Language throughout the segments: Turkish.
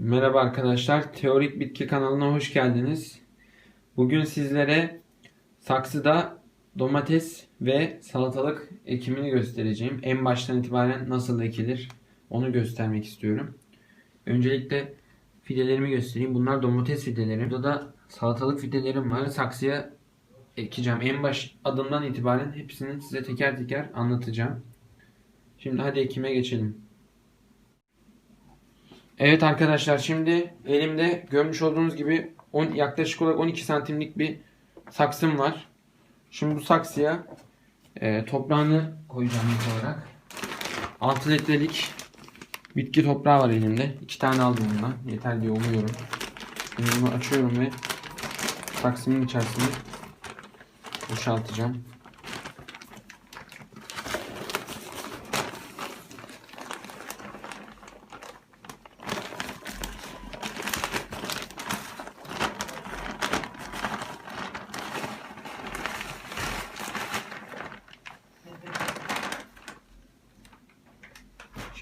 Merhaba arkadaşlar, Teorik Bitki kanalına hoş geldiniz. Bugün sizlere saksıda domates ve salatalık ekimini göstereceğim. En baştan itibaren nasıl ekilir onu göstermek istiyorum. Öncelikle fidelerimi göstereyim. Bunlar domates fideleri. Burada da salatalık fidelerim var. Saksıya ekeceğim. En baş adımdan itibaren hepsini size teker teker anlatacağım. Şimdi hadi ekime geçelim. Evet arkadaşlar şimdi elimde görmüş olduğunuz gibi 10, yaklaşık olarak 12 santimlik bir saksım var. Şimdi bu saksıya e, toprağını koyacağım ilk olarak. 6 litrelik bitki toprağı var elimde. 2 tane aldım bundan. Yeter diye umuyorum. Şimdi bunu açıyorum ve saksımın içerisine boşaltacağım.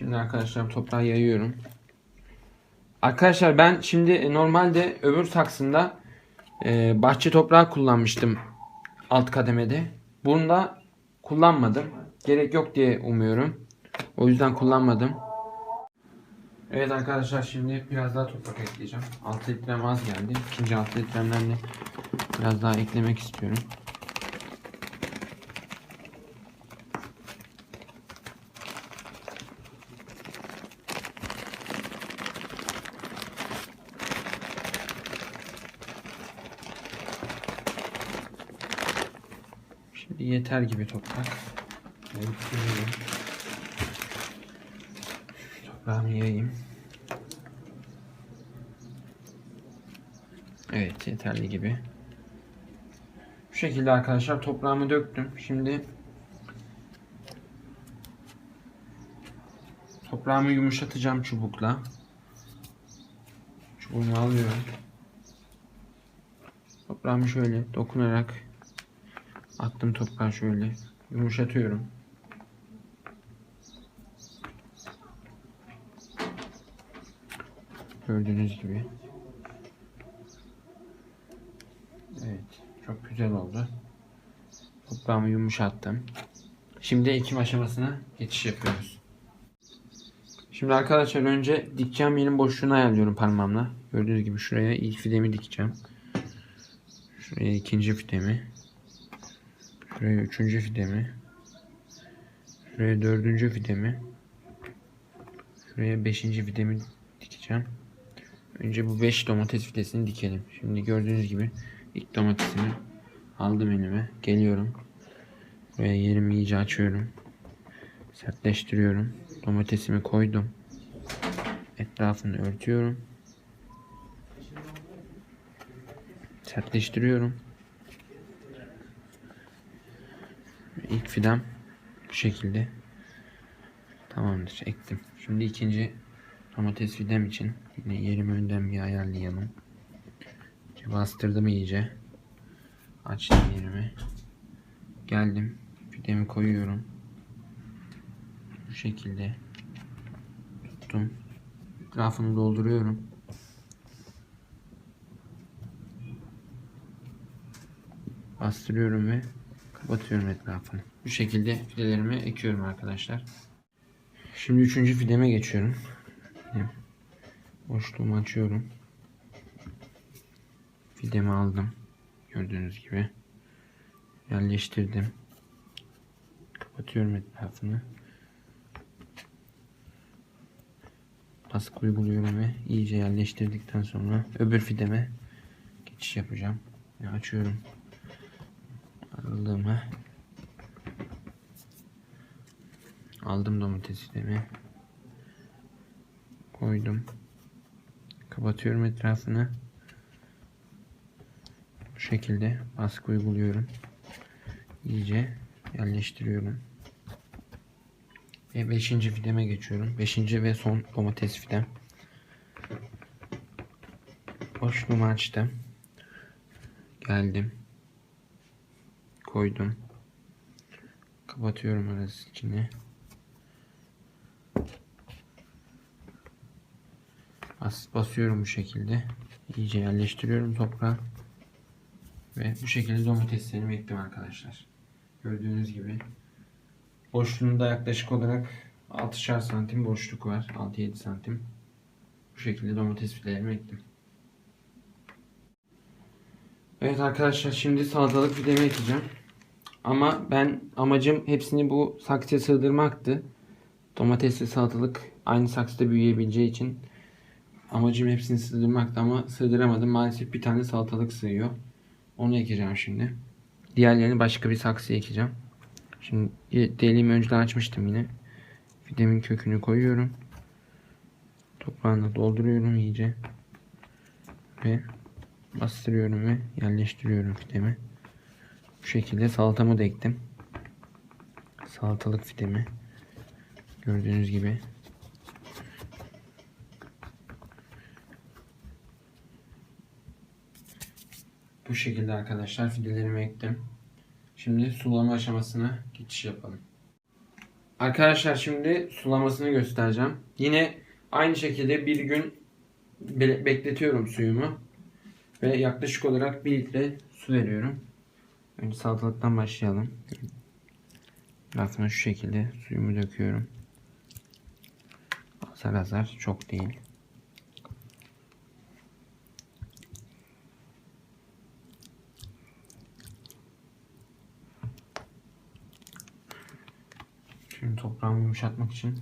Şimdi arkadaşlar toprağı yayıyorum. Arkadaşlar ben şimdi normalde öbür saksında e, bahçe toprağı kullanmıştım alt kademede. Bunda kullanmadım. Gerek yok diye umuyorum. O yüzden kullanmadım. Evet arkadaşlar şimdi biraz daha toprak ekleyeceğim. 6 litrem az geldi. İkinci 6 litremden de biraz daha eklemek istiyorum. Şimdi yeter gibi toprak. Toprağımı yayayım. Evet yeterli gibi. Bu şekilde arkadaşlar toprağımı döktüm. Şimdi toprağımı yumuşatacağım çubukla. Çubuğumu alıyorum. Toprağımı şöyle dokunarak Attım toprağı şöyle. Yumuşatıyorum. Gördüğünüz gibi. Evet. Çok güzel oldu. Toprağımı yumuşattım. Şimdi ekim aşamasına geçiş yapıyoruz. Şimdi arkadaşlar önce dikeceğim yerin boşluğunu ayarlıyorum parmağımla. Gördüğünüz gibi şuraya ilk fidemi dikeceğim. Şuraya ikinci fidemi. Şuraya üçüncü fidemi. Şuraya dördüncü fidemi. Şuraya beşinci fidemi dikeceğim. Önce bu beş domates fidesini dikelim. Şimdi gördüğünüz gibi ilk domatesimi aldım elime. Geliyorum. Buraya yerimi iyice açıyorum. Sertleştiriyorum. Domatesimi koydum. Etrafını örtüyorum. Sertleştiriyorum. İlk fidem bu şekilde tamamdır ektim. Şimdi ikinci domates fidem için yine yerimi önden bir ayarlayalım. Bastırdım iyice. Açtım yerimi. Geldim. Fidemi koyuyorum. Bu şekilde tuttum. Etrafını dolduruyorum. Bastırıyorum ve kapatıyorum etrafını. Bu şekilde fidelerimi ekiyorum arkadaşlar. Şimdi üçüncü fideme geçiyorum. Boşluğumu açıyorum. Fidemi aldım. Gördüğünüz gibi. Yerleştirdim. Kapatıyorum etrafını. Baskı uyguluyorum ve iyice yerleştirdikten sonra öbür fideme geçiş yapacağım. Ve açıyorum aralığımı aldım domatesimi koydum. Kapatıyorum etrafını. Bu şekilde baskı uyguluyorum. İyice yerleştiriyorum. Ve 5. fideme geçiyorum. 5. ve son domates fidem. Boşluğumu açtım. Geldim koydum. Kapatıyorum arası içine. Bas, basıyorum bu şekilde. İyice yerleştiriyorum toprağa. Ve bu şekilde domateslerimi ektim arkadaşlar. Gördüğünüz gibi. Boşluğunda yaklaşık olarak 6'şar santim boşluk var. 6-7 santim. Bu şekilde domates fidelerimi ektim. Evet arkadaşlar şimdi salatalık fidemi ekeceğim. Ama ben amacım hepsini bu saksıya sığdırmaktı. Domatesle salatalık aynı saksıda büyüyebileceği için amacım hepsini sığdırmaktı ama sığdıramadım. Maalesef bir tane salatalık sığıyor. Onu ekeceğim şimdi. Diğerlerini başka bir saksıya ekeceğim. Şimdi deliğimi önceden açmıştım yine. Fidemin kökünü koyuyorum. Toprağını dolduruyorum iyice. Ve bastırıyorum ve yerleştiriyorum fidemi. Bu şekilde salatamı da ektim. Salatalık fidemi. Gördüğünüz gibi. Bu şekilde arkadaşlar fidelerimi ektim. Şimdi sulama aşamasına geçiş yapalım. Arkadaşlar şimdi sulamasını göstereceğim. Yine aynı şekilde bir gün be- bekletiyorum suyumu. Ve yaklaşık olarak 1 litre su veriyorum. Önce salatalıktan başlayalım. Altına şu şekilde suyumu döküyorum. Azar azar çok değil. Şimdi toprağımı yumuşatmak için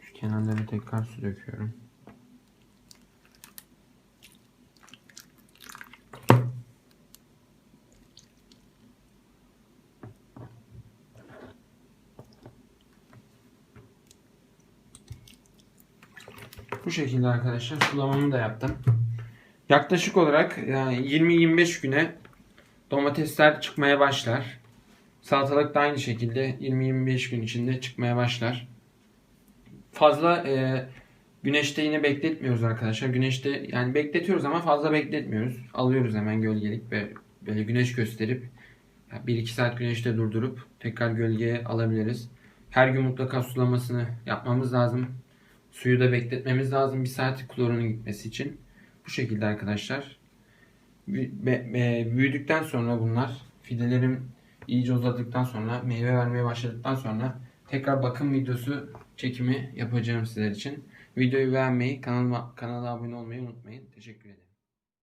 şu kenarlarına tekrar su döküyorum. Bu şekilde arkadaşlar sulamamı da yaptım. Yaklaşık olarak yani 20-25 güne domatesler çıkmaya başlar. Salatalık da aynı şekilde 20-25 gün içinde çıkmaya başlar. Fazla e, güneşte yine bekletmiyoruz arkadaşlar. Güneşte yani bekletiyoruz ama fazla bekletmiyoruz. Alıyoruz hemen gölgelik ve böyle güneş gösterip 1-2 saat güneşte durdurup tekrar gölgeye alabiliriz. Her gün mutlaka sulamasını yapmamız lazım. Suyu da bekletmemiz lazım bir saat klorunun gitmesi için. Bu şekilde arkadaşlar. Büyüdükten sonra bunlar fidelerim iyice uzadıktan sonra meyve vermeye başladıktan sonra tekrar bakım videosu çekimi yapacağım sizler için. Videoyu beğenmeyi, kanalıma kanala abone olmayı unutmayın. Teşekkür ederim.